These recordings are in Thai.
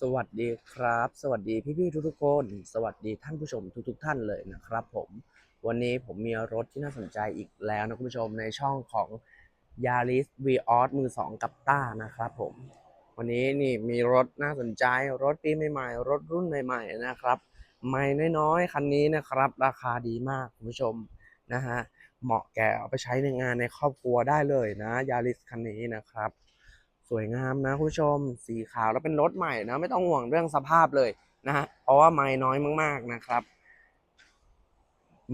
สวัสดีครับ สวัสดีพี่ๆทุกๆคน สวัสดีท่านผู้ชมทุกๆท่านเลยนะครับ ผม วันนี้ผมมีรถที่น่าสนใจอีกแล้วนะคุณผู้ชมในช่องของ Yaris v ีออมือสองกับต้านะครับผม วันนี้นี่มีรถน่าสนใจรถปีใหม่ๆรถรุ่นใหม่ๆนะครับไม่น้อยๆคันนี้นะครับ ราคาดีมากคุณผู้ชมนะฮะเหมาะแก่เอาไปใช้ในงานในครอบครัวได้เลยนะยาริสคันนี้นะครับ สวยงามนะคุณผู้ชม สีขาวแล้วเป็นรถใหม่นะ ไม่ต้องห่วงเรื่องสภาพเลยนะฮะเพราะว่าไม่น้อยมากๆนะครับ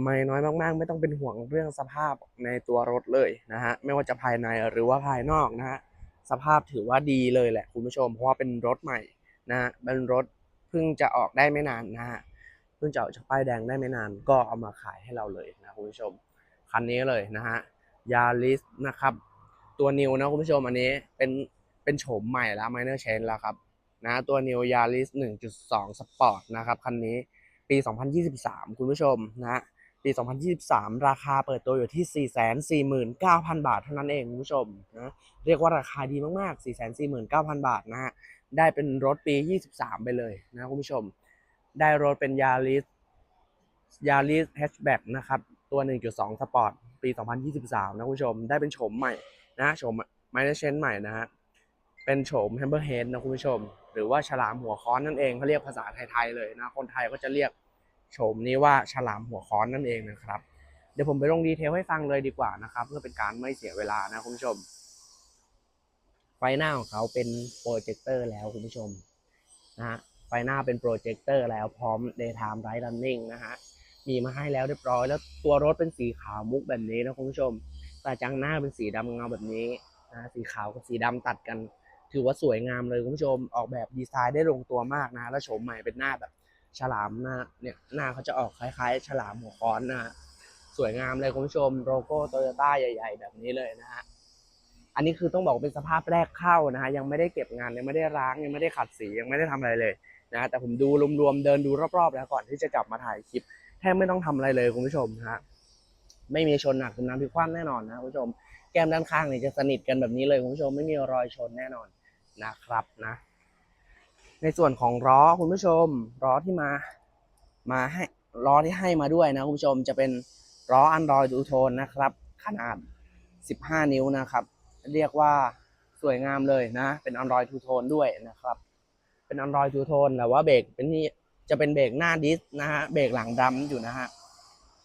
ไม่น้อยมากๆ ไม่ต้องเป็นห่วงเรื่องสภาพในตัวรถเลยนะฮะไม่ว่าจะภายในหรือว่าภายนอกนะฮะสภาพถือว่าดีเลยแหละคุณผู้ชม เพราะว่าเป็นรถใหม่นะฮะเป็นรถเพิ่งจะออกได้ไม่นานนะฮะเพิ่งจะออกจากป้ายแดงได้ไม่นาน ก็เอามาขายให้เราเลยนะคุณผู้ชมคันนี้เลยนะฮะยาริสนะครับ ตัวนิวนะคุณผู้ชมอันนี้เป็น เป็นโฉมใหม่แล้ว minor change แล้วครับนะตัวนิว Yaris 1.2 Sport นะครับคันนี้ปี 2023 คุณผู้ชมนะปี 2023 ราคาเปิดตัวอยู่ที่ 449,000 บาทเท่านั้นเองคุณผู้ชมนะเรียกว่าราคาดีมากๆ 449,000 บาทนะฮะได้เป็นรถปี 23 ไปเลยนะคุณผู้ชม ได้รถเป็น Yaris Yaris Hatchback นะครับ ตัว 1.2 Sport ปี 2023 นะคุณผู้ชม ได้เป็นโฉมใหม่นะโฉมไมเนเชนใหม่นะฮะ เป็นโฉมแฮมเบอร์เฮดนะคุณผู้ชม หรือว่าฉลามหัวค้อนนั่นเองเขาเรียกภาษาไทยๆเลยนะ คนไทยก็จะเรียกโฉมนี้ว่าฉลามหัวค้อนนั่นเองนะครับ เดี๋ยวผมไปลงดีเทลให้ฟังเลยดีกว่านะครับ เพื่อเป็นการไม่เสียเวลานะคุณผู้ชม ไฟหน้าของเขาเป็นโปรเจคเตอร์แล้วคุณผู้ชมนะฮะไฟหน้าเป็นโปรเจคเตอร์แล้วพร้อม daytime light running นะฮะมีมาให้แล้วเรียบร้อย แล้วตัวรถเป็นสีขาวมุกแบบนี้นะคุณผู้ชมกระจังหน้าเป็นสีดำเงาแบบนี้นะสีขาวกับสีดำตัดกัน ถือว่าสวยงามเลยคุณผู้ชมออกแบบดีไซน์ได้ลงตัวมากนะแล้วโฉมใหม่เป็นหน้าแบบฉลามหน้าเนี่ยหน้าเขาจะออกคล้าย ๆ ฉลามหัวค้อนนะสวยงามเลยคุณผู้ชมโลโก้โตโยต้าใหญ่ ๆ แบบนี้เลยนะฮะอันนี้คือต้องบอกเป็นสภาพแรกเข้านะฮะยังไม่ได้เก็บงานยังไม่ได้ล้างยังไม่ได้ขัดสียังไม่ได้ทำอะไรเลยนะแต่ผมดูรวมๆเดินดูรอบๆ แล้วก่อนที่จะกลับมาถ่ายคลิปแทบไม่ต้องทำอะไรเลยคุณผู้ชมฮะไม่มีชนหนักจมน้ำพิคว่ำแน่นอนนะคุณผู้ชมแก้มด้านข้างเนี่ยจะสนิทกันแบบนี้เลยคุณผู้ชมไม่มีรอยชนแน่นอน นะครับนะ ในส่วนของล้อคุณผู้ชมล้อที่มามาให้ล้อที่ให้มาด้วยนะคุณผู้ชมจะเป็นล้อ Android ดูโทนนะครับ ขนาด 15 นิ้วนะครับ เรียกว่าสวยงามเลยนะ เป็น Android ทูโทนด้วยนะครับ เป็น Android ทูโทนแต่ว่าเบรกเป็นนี่จะเป็นเบรกหน้าดิสนะฮะเบรกหลังดำอยู่นะฮะ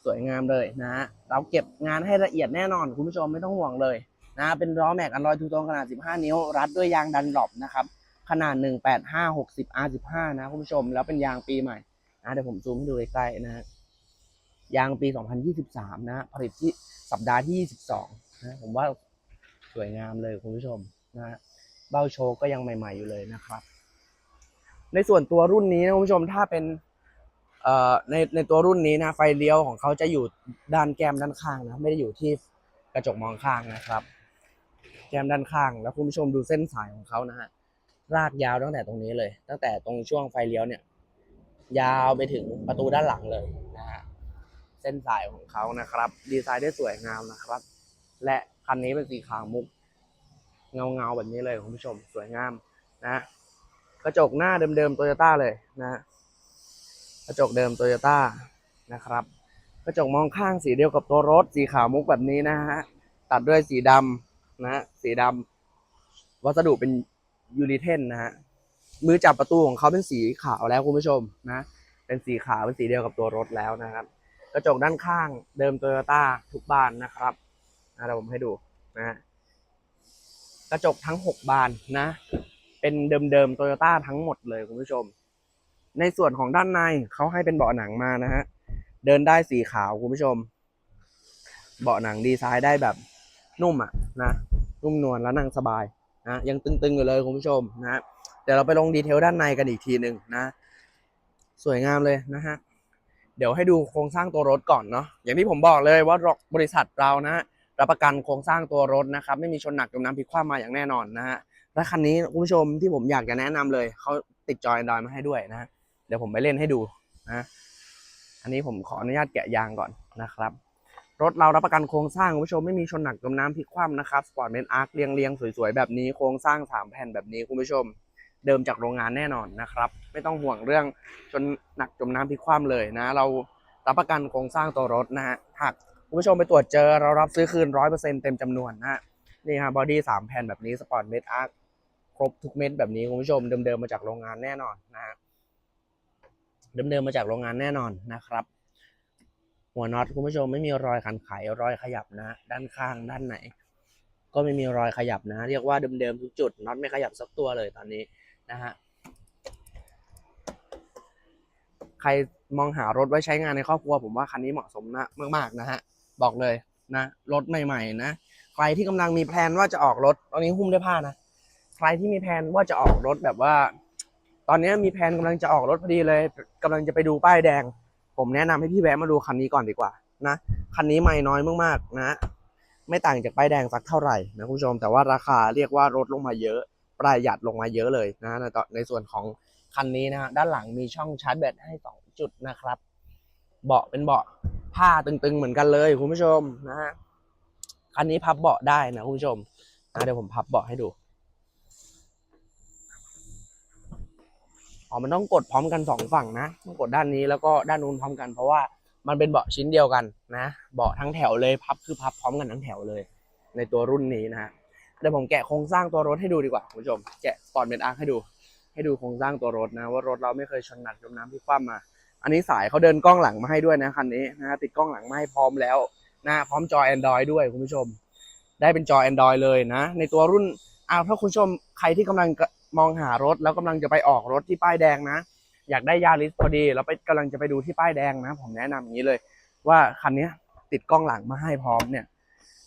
สวยงามเลยนะฮะเราเก็บงานให้ละเอียดแน่นอนคุณผู้ชมไม่ต้องห่วงเลย นะเป็นล้อแม็กอันรอยทูโทนขนาด 15 นิ้ว รัดด้วยยางดันหลบนะครับ ขนาด 185 60 R15 นะคุณผู้ชม แล้วเป็นยางปีใหม่นะเดี๋ยวผมซูมให้ดูใกล้ๆนะฮะยางปี 2023 นะ ผลิตที่สัปดาห์ที่ 22 นะ ผมว่าสวยงามเลยคุณผู้ชมนะเบ้าโชว์ก็ยังใหม่ ๆอยู่เลยนะครับ ในส่วนตัวรุ่นนี้นะคุณผู้ชมถ้าเป็นในในตัวรุ่นนี้นะไฟเลี้ยวของเขาจะอยู่ด้านแก้มด้านข้างนะไม่ได้อยู่ที่กระจกมองข้างนะครับ แก้มด้านข้าง แล้วคุณผู้ชมดูเส้นสายของเขานะฮะลากยาวตั้งแต่ตรงนี้เลย ตั้งแต่ตรงช่วงไฟเลี้ยวเนี่ย ยาวไปถึงประตูด้านหลังเลยนะฮะเส้นสายของเขานะครับ ดีไซน์ได้สวยงามนะครับ และคันนี้เป็นสีขาวมุก เงาเงาแบบนี้เลยคุณผู้ชมสวยงามนะกระจกหน้าเดิมๆโตโยต้าเลยนะกระจกเดิมโตโยต้านะครับกระจกมองข้างสีเดียวกับตัวรถสีขาวมุกแบบนี้นะฮะ ตัดด้วยสีดำ นะฮะสีดำวัสดุเป็นยูริเทนนะฮะมือจับประตูของเขาเป็นสีขาวแล้วคุณผู้ชมนะ เป็นสีขาวเป็นสีเดียวกับตัวรถแล้วนะครับ กระจกด้านข้างเดิมโตโยต้าทุกบานนะครับนะเดี๋ยวผมให้ดูนะฮะกระจกทั้งหกบานนะ เป็นเดิมๆโตโยต้าทั้งหมดเลยคุณผู้ชม ในส่วนของด้านในเขาให้เป็นเบาะหนังมานะฮะเดินได้สีขาวคุณผู้ชม เบาะหนังดีไซน์ได้แบบนุ่มอะ นะนุ่มนวลแล้วนั่งสบายนะยังตึงๆอยู่เลยคุณผู้ชมนะเดี๋ยวเราไปลงดีเทลด้านในกันอีกทีหนึ่งนะ สวยงามเลยนะฮะเดี๋ยวให้ดูโครงสร้างตัวรถก่อนเนาะอย่างที่ผมบอกเลยว่าบริษัทเรานะรับประกันโครงสร้างตัวรถนะครับ ไม่มีชนหนักจมน้ำพลิกคว่ำมาอย่างแน่นอนนะฮะและคันนี้คุณผู้ชมที่ผมอยากจะแนะนำเลยเขาติดจอย Android มาให้ด้วยนะเดี๋ยวผมไปเล่นให้ดูนะอันนี้ผมขออนุญาตแกะยางก่อนนะครับ รถเรารับประกันโครงสร้างคุณผู้ชมไม่มีชนหนักจมน้ำพลิกคว่ำนะครับสปอร์ตเมนอาร์คเรียงเรียงสวยๆ แบบนี้โครงสร้างสามแผ่นแบบนี้คุณผู้ชม เดิมจากโรงงานแน่นอนนะครับ ไม่ต้องห่วงเรื่องจนหนักจมน้ำพลิกคว่ำเลยนะ เรารับประกันโครงสร้างตัวรถนะฮะหากคุณผู้ชมไปตรวจเจอเรารับซื้อคืนร้อยเปอร์เซ็นเต็มจำนวนนะฮะนี่ฮะบอดี้สามแผ่นแบบนี้สปอร์ตเมดอาร์ครบทุกเม็ดแบบนี้คุณผู้ชมเดิมๆมาจากโรงงานแน่นอนนะฮะเดิมๆมาจากโรงงานแน่นอนนะครับ หัวน็อตคุณผู้ชมไม่มีรอยขันไขรอยขยับนะ ด้านข้างด้านไหน ก็ไม่มีรอยขยับนะ เรียกว่าเดิมๆทุกจุดน็อตไม่ขยับสักตัวเลยตอนนี้นะฮะใครมองหารถไว้ใช้งานในครอบครัว ผมว่าคันนี้เหมาะสมนะมากๆนะฮะบอกเลยนะรถใหม่ๆนะใครที่กำลังมีแพลนว่าจะออกรถตอนนี้หุ้มด้วยผ้านะใครที่มีแพลนว่าจะออกรถแบบว่า ตอนนี้มีแพลนกำลังจะออกรถพอดีเลยกำลังจะไปดูป้ายแดง ผมแนะนำให้พี่แวะมาดูคันนี้ก่อนดีกว่านะคันนี้ไม่น้อยมากๆนะ ไม่ต่างจากป้ายแดงสักเท่าไหร่นะคุณผู้ชมแต่ว่าราคาเรียกว่าลดลงมาเยอะ ประหยัดลงมาเยอะเลยนะในในส่วนของคันนี้นะฮะด้านหลังมีช่องชาร์จแบตให้สองจุดนะครับ เบาะเป็นเบาะผ้าตึงๆเหมือนกันเลยคุณผู้ชมนะฮะคันนี้พับเบาะได้นะคุณผู้ชมนะเดี๋ยวผมพับเบาะให้ดู อ๋อมันต้องกดพร้อมกันสองฝั่งนะต้องกดด้านนี้แล้วก็ด้านนู้นพร้อมกัน เพราะว่ามันเป็นเบาะชิ้นเดียวกันนะเบาะทั้งแถวเลยพับคือพับพร้อมกันทั้งแถวเลย ในตัวรุ่นนี้นะฮะเดี๋ยวผมแกะโครงสร้างตัวรถให้ดูดีกว่าคุณผู้ชมแกะสปอร์ตเมดอาร์ให้ดู ให้ดูโครงสร้างตัวรถนะ ว่ารถเราไม่เคยชนหนักจมน้ำที่คว่ำมา อันนี้สายเขาเดินกล้องหลังมาให้ด้วยนะคันนี้นะฮะติดกล้องหลังมาให้พร้อมแล้วนะพร้อมจอ Android ด้วยคุณผู้ชม ได้เป็นจอ Android เลยนะ ในตัวรุ่นอ้าวถ้าคุณผู้ชมใครที่กำลัง มองหารถแล้วกำลังจะไปออกรถที่ป้ายแดงนะ อยากได้ยาริสพอดีแล้วไปกำลังจะไปดูที่ป้ายแดงนะ ผมแนะนำอย่างนี้เลย ว่าคันนี้ติดกล้องหลังมาให้พร้อมเนี่ย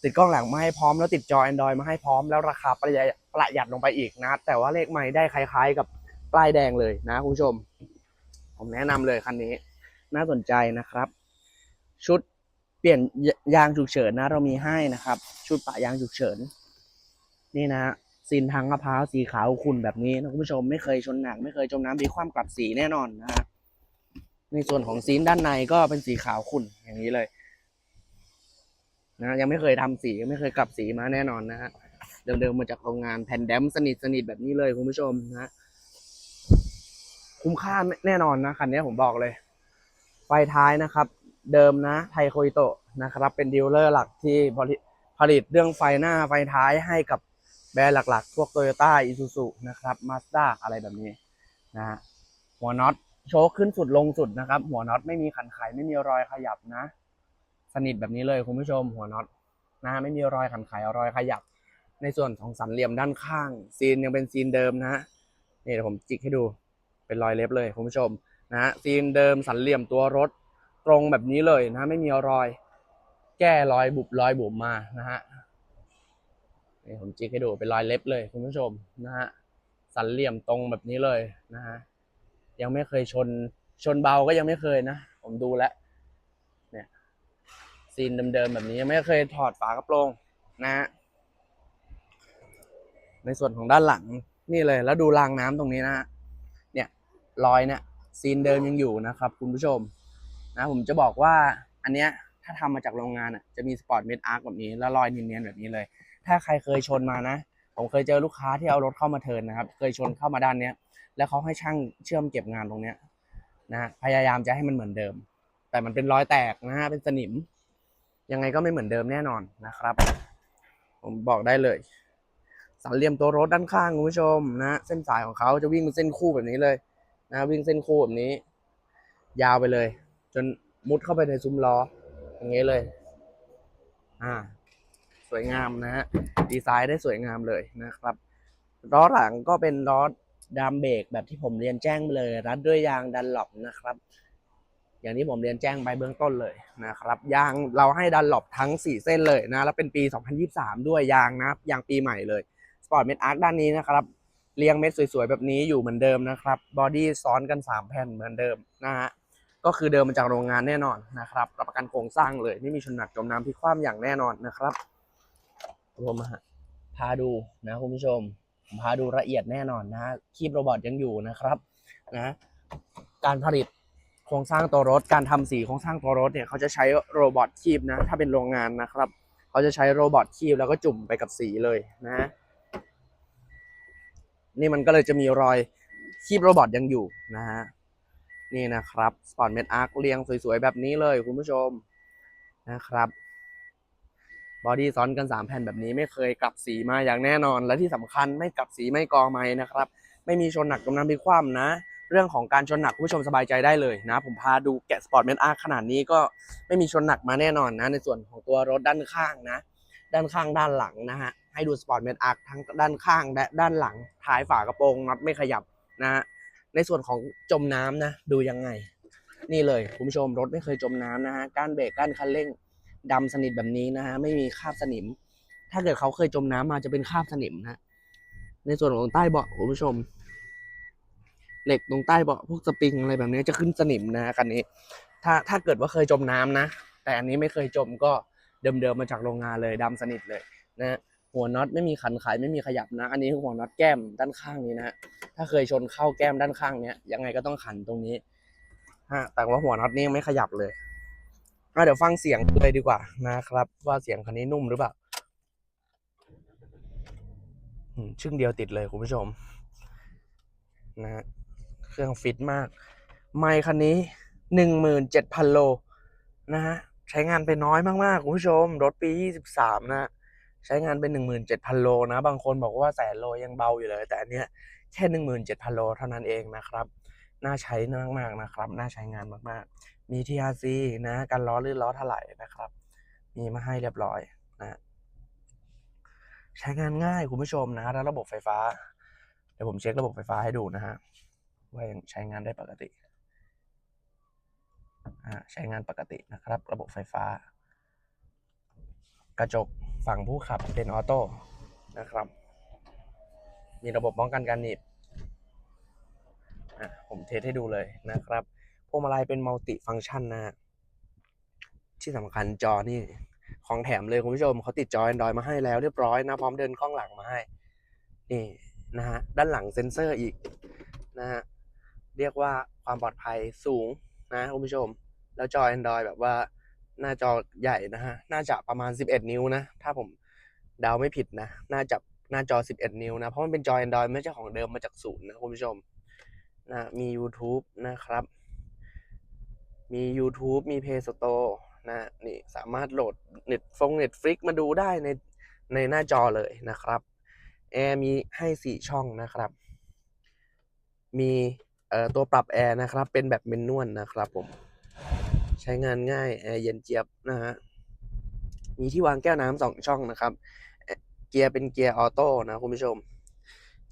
ติดกล้องหลังมาให้พร้อมแล้วติดจอ Android มาให้พร้อมแล้วราคาประหยัดประหยัดลงไปอีกนะ แต่ว่าเลขใหม่ได้คล้าย ๆ กับป้ายแดงเลยนะคุณผู้ชม ผมแนะนำเลยคันนี้ น่าสนใจนะครับ ชุดเปลี่ยนยางฉุกเฉินนะ เรามีให้นะครับ ชุดปะยางฉุกเฉิน นี่นะ ซินทางมะพร้าวสีขาวขุ่นแบบนี้นะคุณผู้ชมไม่เคยชนหนักไม่เคยจมน้ำดีความกลับสีแน่นอนนะฮะในส่วนของซีนด้านในก็เป็นสีขาวขุ่นอย่างนี้เลยนะยังไม่เคยทำสียังไม่เคยกลับสีมาแน่นอนนะฮะเดิมๆมาจากโรงงานแผ่นแดมสนิทสนิทแบบนี้เลยคุณผู้ชมนะคุ้มค่าแน่นอนนะคันนี้ผมบอกเลย ไฟท้ายนะครับ เดิมนะ ไทโคอิโตะนะครับ เป็นดีลเลอร์หลักที่ผลิตเรื่องไฟหน้าไฟท้ายให้กับ แบรนด์หลักๆ พวกโตโยต้าอิซูซุนะครับมาสด้าอะไรแบบนี้นะฮะหัวน็อตโชคขึ้นสุดลงสุดนะครับ หัวน็อตไม่มีขันไขไม่มีรอยขยับนะ สนิทแบบนี้เลยคุณผู้ชมหัวน็อตนะไม่มีรอยขันไขรอยขยับ ในส่วนของสันเหลี่ยมด้านข้าง ซีนยังเป็นซีนเดิมนะฮะนี่เดี๋ยวผมจิกให้ดูเป็นรอยเล็บเลยคุณผู้ชมนะฮะซีนเดิมสันเหลี่ยมตัวรถตรงแบบนี้เลยนะ ไม่มีรอย แก้รอยบุบรอยบุบมานะฮะ นี่ผมจิกให้ดูเป็นรอยเล็บเลยคุณผู้ชมนะฮะสันเหลี่ยมตรงแบบนี้เลยนะฮะยังไม่เคยชนชนเบาก็ยังไม่เคยนะ ผมดูแล้วเนี่ยซีนเดิมๆแบบนี้ยังไม่เคยถอดฝากระโปรงนะฮะในส่วนของด้านหลังนี่เลย แล้วดูรางน้ำตรงนี้นะฮะเนี่ยรอยเนี่ยซีนเดิมยังอยู่นะครับ คุณผู้ชม นะผมจะบอกว่าอันเนี้ยถ้าทำมาจากโรงงานอะจะมีสปอร์ตเมดอาร์คแบบนี้ แล้วรอยเนียนๆแบบนี้เลย ถ้าใครเคยชนมานะ ผมเคยเจอลูกค้าที่เอารถเข้ามาเทินนะครับ เคยชนเข้ามาด้านเนี้ย แล้วเขาให้ช่างเชื่อมเก็บงานตรงเนี้ยนะพยายามจะให้มันเหมือนเดิม แต่มันเป็นรอยแตกนะฮะเป็นสนิม ยังไงก็ไม่เหมือนเดิมแน่นอนนะครับ ผมบอกได้เลยสันเหลี่ยมตัวรถด้านข้างคุณผู้ชมนะ เส้นสายของเขาจะวิ่งเป็นเส้นคู่แบบนี้เลยนะวิ่งเส้นคู่แบบนี้ ยาวไปเลย จนมุดเข้าไปในซุ้มล้ออย่างเงี้ยเลย อ่า วยงามนะฮะดีไซน์ได้สวยงามเลยนะครับล้อหลังก็เป็นล้อดามเบรกแบบที่ผมเรียนแจ้งไปเลย รัดด้วยยางดันหลบนะครับ อย่างที่ผมเรียนแจ้งไปเบื้องต้นเลยนะครับ ยางเราให้ดันหลบทั้ง 4 เส้นเลยนะ แล้วเป็นปี 2023 ด้วยยางนะยางปีใหม่เลยสปอร์ตเม็ดอาร์คด้านนี้นะครับเรียงเม็ดสวยๆ แบบนี้อยู่เหมือนเดิมนะครับบอดี้ซ้อนกัน 3 แผ่นเหมือนเดิมนะฮะก็คือเดิมมาจากโรงงานแน่นอนนะครับรับประกันโครงสร้างเลยไม่มีชนหนักจมน้ำพลิกคว่ำอย่างแน่นอนนะครับ ผมมาพาดูนะคุณผู้ชมผมพาดูละเอียดแน่นอนนะฮะคีบโรบอทยังอยู่นะครับนะการผลิตโครงสร้างตัวรถ การทำสีโครงสร้างตัวรถเนี่ยเขาจะใช้โรบอทคีบนะ ถ้าเป็นโรงงานนะครับ เขาจะใช้โรบอทคีบแล้วก็จุ่มไปกับสีเลยนะนี่มันก็เลยจะมีรอยคีบโรบอทยังอยู่นะฮะนี่นะครับสปอร์ตเมดอาร์คเรียงสวยๆแบบนี้เลยคุณผู้ชมนะครับ บอดี้ซ้อนกัน 3 แผ่นแบบนี้ไม่เคยกลับสีมาอย่างแน่นอน และที่สำคัญไม่กลับสีไม่กองไม้นะครับ ไม่มีชนหนักจมน้ำพลิกคว่ำนะ เรื่องของการชนหนักคุณผู้ชมสบายใจได้เลยนะ ผมพาดูแกะสปอร์ตเมดอาร์ขนาดนี้ก็ไม่มีชนหนักมาแน่นอนนะ ในส่วนของตัวรถด้านข้างนะ ด้านข้างด้านหลังนะฮะให้ดูสปอร์ตเมดอาร์ทั้งด้านข้างและด้านหลังท้ายฝากระโปรงน็อตไม่ขยับนะฮะในส่วนของจมน้ำนะ ดูยังไง นี่เลยคุณผู้ชมรถไม่เคยจมน้ำนะฮะก้านเบรกก้านคันเร่ง ดำสนิทแบบนี้นะฮะไม่มีคราบสนิม ถ้าเกิดเขาเคยจมน้ำมาจะเป็นคราบสนิมนะในส่วนของใต้เบาะคุณผู้ชม เหล็กตรงใต้เบาะพวกสปริงอะไรแบบนี้จะขึ้นสนิมนะฮะคันนี้ ถ้าถ้าเกิดว่าเคยจมน้ำนะ แต่อันนี้ไม่เคยจมก็เดิมๆมาจากโรงงานเลยดำสนิทเลยนะฮะหัวน็อตไม่มีขันขายไม่มีขยับนะ อันนี้คือหัวน็อตแก้มด้านข้างนี้นะฮะถ้าเคยชนเข้าแก้มด้านข้างเนี้ยยังไงก็ต้องขันตรงนี้ฮะแต่ว่าหัวน็อตนี่ไม่ขยับเลย อะเดี๋ยวฟังเสียงเลยดีกว่านะครับ ว่าเสียงคันนี้นุ่มหรือเปล่าชึ่งเดียวติดเลยคุณผู้ชม นะฮะเครื่องฟิตมาก ไมค์คันนี้หนึ่งหมื่นเจ็ดพันโล นะฮะใช้งานไปน้อยมากๆ คุณผู้ชม รถปียี่สิบสามนะ ใช้งานเป็นหนึ่งหมื่นเจ็ดพันโลนะ บางคนบอกว่าแสนโลยังเบาอยู่เลย แต่อันเนี้ยแค่หนึ่งหมื่นเจ็ดพันโลเท่านั้นเองนะครับ น่าใช้มากๆนะครับ น่าใช้งานมากๆ มี TRC นะกันล้อลื่นล้อถลายนะครับ มีมาให้เรียบร้อยนะใช้งานง่ายคุณผู้ชมนะแล้วระบบไฟฟ้า เดี๋ยวผมเช็คระบบไฟฟ้าให้ดูนะฮะว่ายังใช้งานได้ปกติใช้งานปกตินะครับ ระบบไฟฟ้า กระจกฝั่งผู้ขับเป็นออโต้นะครับ มีระบบป้องกันการหนีบ อะผมเทสให้ดูเลยนะครับพวงมาลัยเป็นมัลติฟัง c t ชันนะฮะที่สำคัญจอนี่ของแถมเลยคุณผู้ชมเขาติดจอ Android มาให้แล้วเรียบร้อยนะ พร้อมเดินกล้องหลังมาให้ นี่นะฮะด้านหลังเซ็นเซอร์อีกนะฮะเรียกว่าความปลอดภัยสูงนะคุณผู้ชม แล้วจอ Android แบบว่าหน้าจอใหญ่นะฮะน่าจะประมาณ 11 นิ้วนะ ถ้าผมเดาไม่ผิดนะ น่าจะหน้าจอ 11 นิ้วนะ เพราะมันเป็นจอ Android ไม่ใช่ของเดิมมาจากศูนย์นะคุณผู้ชม นะมี YouTube นะครับ มี YouTube มี Play Store นะนี่สามารถโหลดเน็ตฟง Netflix มาดูได้ในในหน้าจอเลยนะครับ แอร์มีให้4ช่องนะครับ มีเอ่อตัวปรับแอร์นะครับ เป็นแบบเมนนวลนะครับผม ใช้งานง่าย แอร์เย็นเจี๊ยบนะฮะ มีที่วางแก้วน้ำสองช่องนะครับ เกียร์เป็นเกียร์ออโต้นะคุณผู้ชม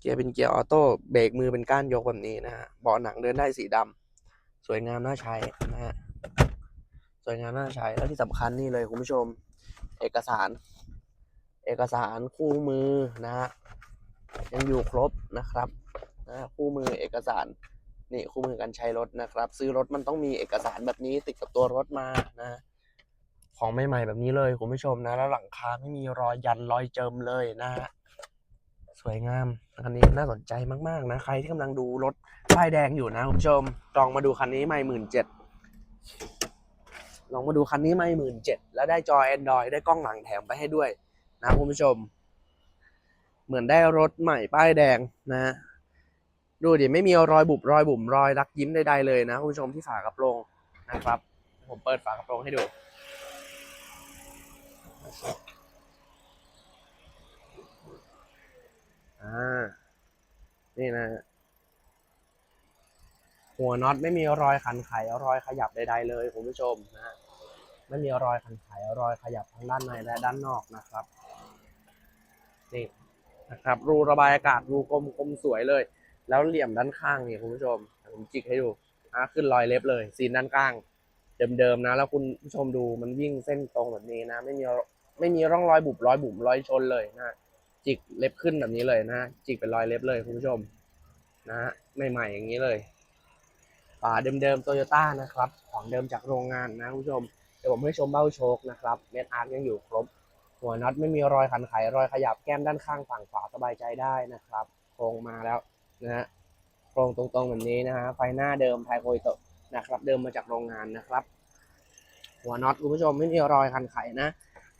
เกียร์เป็นเกียร์ออโต้เบรกมือเป็นก้านยกแบบนี้นะฮะเบาะหนังเดินได้สีดำสวยงามน่าใช้นะฮะสวยงามน่าใช้แล้วที่สำคัญนี่เลยคุณผู้ชม เอกสาร เอกสารคู่มือนะฮะยังอยู่ครบนะครับนะฮะคู่มือเอกสารนี่คู่มือการใช้รถนะครับ ซื้อรถมันต้องมีเอกสารแบบนี้ติดกับตัวรถมานะของใหม่ๆแบบนี้เลยคุณผู้ชมนะ แล้วหลังคาไม่มีรอยยันรอยเจิมเลยนะฮะ สวยงาม คันนี้น่าสนใจมาก ๆ นะ ใครที่กำลังดูรถป้ายแดงอยู่นะคุณผู้ชม ลองมาดูคันนี้ไม่หมื่นเจ็ดลองมาดูคันนี้ไม่หมื่นเจ็ดแล้วได้จอ Android ได้กล้องหลังแถมไปให้ด้วย นะคุณผู้ชม เหมือนได้รถใหม่ป้ายแดงนะ ดูดิไม่มีรอยบุบรอยบุ๋มรอยรักยิ้มใดๆเลยนะคุณผู้ชมที่ฝากระโปรงนะครับ ผมเปิดฝากระโปรงให้ดู อ่า นี่นะหัวน็อตไม่มีรอยขันไขรอยขยับใด ๆ เลยคุณผู้ชมนะไม่มีรอยขันไขรอยขยับทั้งด้านในและด้านนอกนะครับนี่นะครับ รูระบายอากาศรูกลมกลมสวยเลย แล้วเหลี่ยมด้านข้างนี่คุณผู้ชมผมจิกให้ดูอะขึ้นรอยเล็บเลยซีนด้านข้าง เดิมๆนะ แล้วคุณผู้ชมดูมันวิ่งเส้นตรงแบบนี้นะ ไม่มีไม่มีร่องรอยบุบรอยบุ๋มรอยชนเลยนะ จิกเล็บขึ้นแบบนี้เลยนะจิกเป็นรอยเล็บเลยคุณผู้ชมนะฮะใหม่ๆอย่างนี้เลยฝาเดิมๆโตโยต้านะครับ ของเดิมจากโรงงานนะคุณผู้ชมเดี๋ยวผมให้ชมเบ้าโชคนะครับเม็ดอาร์ตยังอยู่ครบ หัวน็อตไม่มีรอยขันไขรอยขยับแก้มด้านข้างฝั่งขวาสบายใจได้นะครับโครงมาแล้วนะฮะโครงตรงๆแบบนี้นะฮะไฟหน้าเดิมไทโคยโตนะครับ เดิมมาจากโรงงานนะครับ หัวน็อตคุณผู้ชมไม่มีรอยขันไขนะ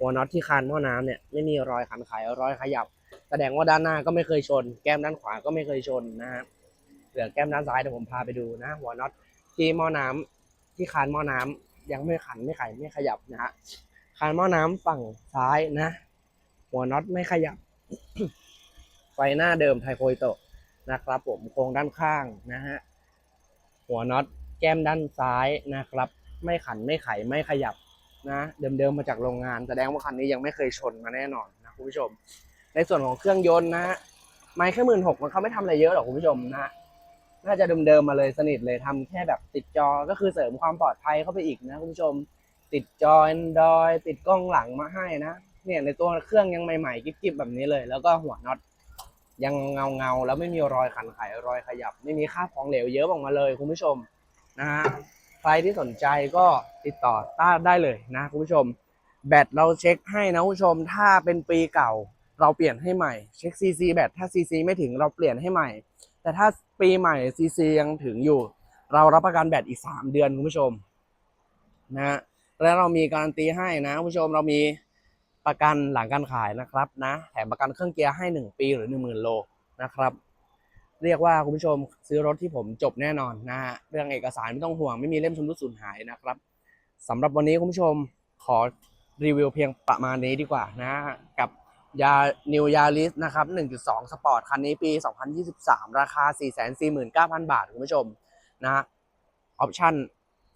หัวน็อตที่คานหม้อน้ำเนี่ยไม่มีรอยขันไขรอยขยับ แสดงว่าด้านหน้าก็ไม่เคยชน แก้มด้านขวาก็ไม่เคยชนนะฮะเหลือแก้มด้านซ้ายเดี๋ยวผมพาไปดูนะ หัวน็อตที่หม้อน้ำที่คานหม้อน้ำยังไม่ขันไม่ไขไม่ขยับนะฮะคานหม้อน้ำฝั่งซ้ายนะ หัวน็อตไม่ขยับ ไฟหน้าเดิมไทโคยโตะนะครับ ผมโครงด้านข้างนะฮะหัวน็อตแก้มด้านซ้ายนะครับ ไม่ขันไม่ไขไม่ขยับ นะเดิมๆมาจากโรงงาน แสดงว่าคันนี้ยังไม่เคยชนมาแน่นอนนะคุณผู้ชม ในส่วนของเครื่องยนต์นะฮะไม้แค่หมื่นหกมันเขาไม่ทำอะไรเยอะหรอกคุณผู้ชมนะฮะน่าจะเดิมๆมาเลยสนิทเลยทำแค่แบบติดจอก็คือเสริมความปลอดภัยเข้าไปอีกนะคุณผู้ชม ติดจอ Android ติดกล้องหลังมาให้นะเนี่ยในตัวเครื่องยังใหม่ๆกิ๊บๆแบบนี้เลย แล้วก็หัวน็อตยังเงาเงาๆแล้วไม่มีรอยขันไขรอยขยับ ไม่มีคราบของเหลวเยอะออกมาเลยคุณผู้ชมนะฮะ ใครที่สนใจก็ติดต่อต้าได้เลยนะคุณผู้ชม แบตเราเช็คให้นะคุณผู้ชม ถ้าเป็นปีเก่า เราเปลี่ยนให้ใหม่ เช็คซีซีแบตถ้าซีซีไม่ถึงเราเปลี่ยนให้ใหม่ แต่ถ้าปีใหม่ซีซียังถึงอยู่ เรารับประกันแบตอีก 3 เดือนคุณผู้ชมนะฮะแล้วเรามีการันตีให้นะคุณผู้ชมเรามีประกันหลังการขายนะครับนะแถมประกันเครื่องเกียร์ให้ 1 ปีหรือ 1 0,000 โลนะครับ เรียกว่าคุณผู้ชมซื้อรถที่ผมจบแน่นอนนะฮะเรื่องเอกสารไม่ต้องห่วงไม่มีเล่มชำรุดสูญหายนะครับสำหรับวันนี้คุณผู้ชมขอรีวิวเพียงประมาณนี้ดีกว่านะฮะกับยา New Yaris นะครับ 1.2 Sport คันนี้ปี 2023 ราคา 449,000 บาท คุณผู้ชมนะฮะออปชั่น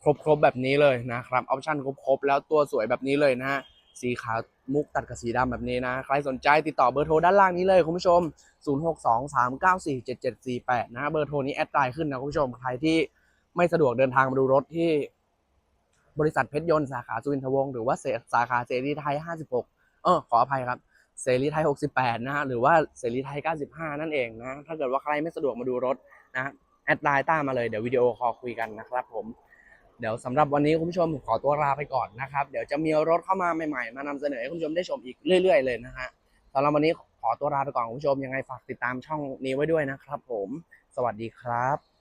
ครบๆ แบบนี้เลยนะครับออปชั่นครบๆ แล้วตัวสวยแบบนี้เลยนะฮะ สีขาวมุกตัดกับสีดำแบบนี้นะ ใครสนใจติดต่อเบอร์โทรด้านล่างนี้เลยคุณผู้ชม 0623947748 นะฮะเบอร์โทรนี้แอดไลน์ขึ้นนะคุณผู้ชมใครที่ไม่สะดวกเดินทางมาดูรถที่บริษัทเพชรยนต์สาขาสุวินทวงศ์หรือว่าสาขาเสรีไทย 56 เออขออภัยครับเสรีไทย 68 นะฮะหรือว่าเสรีไทย 95 นั่นเองนะ ถ้าเกิดว่าใครไม่สะดวกมาดูรถนะแอดไลน์ต้ามาเลยเดี๋ยววิดีโอคอลคุยกันนะครับผม เดี๋ยวสำหรับวันนี้คุณผู้ชมผมขอตัวลาไปก่อนนะครับ เดี๋ยวจะมีรถเข้ามาใหม่ๆ มานำเสนอให้คุณผู้ชมได้ชมอีกเรื่อย ๆ เลยนะฮะสำหรับวันนี้ขอตัวลาไปก่อนคุณผู้ชมยังไงฝากติดตามช่องนี้ไว้ด้วยนะครับ ผม สวัสดีครับ